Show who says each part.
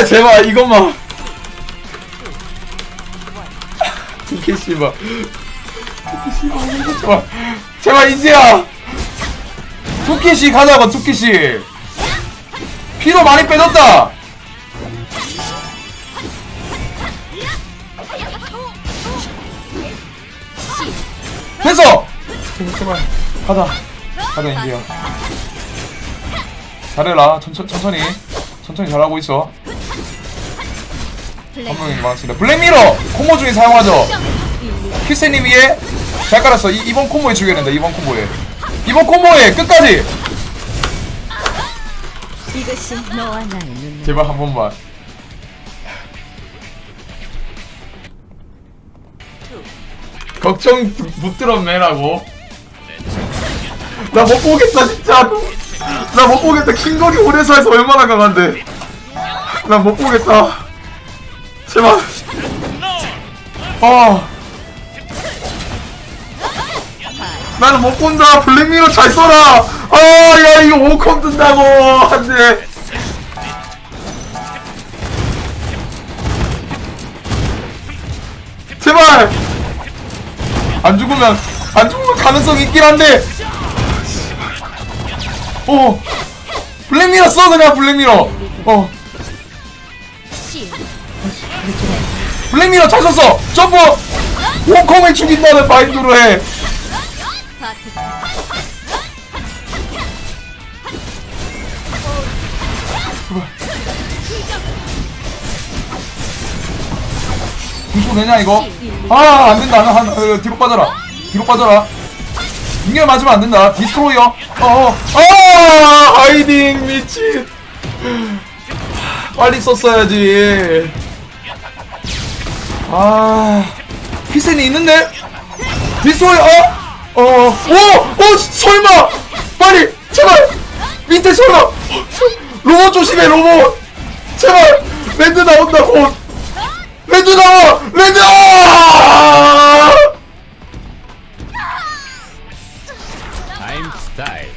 Speaker 1: 인지야 제발 이것만. 두개 씨발. 제발 제발 인지야. 두키씨 가자고 두키씨. 피로 많이 빼졌다. 됐어. 제발 제발 가자. 가자 인지야. 잘해라. 천천, 천천히. 천천히 잘하고 있어 한 명이 많습니다. 블랙미러 콤보 중에 사용하죠? 키스님 위에 잘 깔았어. 이, 이번 콤보에 죽여야 된다 이번 콤보에. 이번 콤보에 끝까지!
Speaker 2: 이것이 너와 나의 눈.
Speaker 1: 제발 한 번만. 걱정 못 들었네라고. 나 못 보겠다 진짜. 나 못 보겠다. 킹거리 오래사에서 얼마나 강한데. 나 못 보겠다 제발. 아. 나는 못 본다. 블랙미러 잘 써라. 아 야 이거 오컴 뜬다고. 안 돼. 제발. 안 죽으면 안 죽으면 가능성이 있긴 한데. 어. 블랙미러 써 그냥 블랙미러. 어.
Speaker 2: 시.
Speaker 1: 블랙미러 잘 썼어! 점프 오컴을 죽인다는 마인드로 해. 공수 되냐 이거? 아 안된다. 한, 한, 어, 뒤로 빠져라. 뒤로 빠져라. 인결 맞으면 안된다. 디스트로이어. 어어. 아 하이딩 미친. 빨리 썼어야지 아 희센이 있는데? 빗소리 어어오오 어. 설마! 빨리 제발! 밑에 설마! 로봇 조심해 로봇! 제발! 랜드 나온다 곧 랜드 나와! 랜드! 나와 I'm style.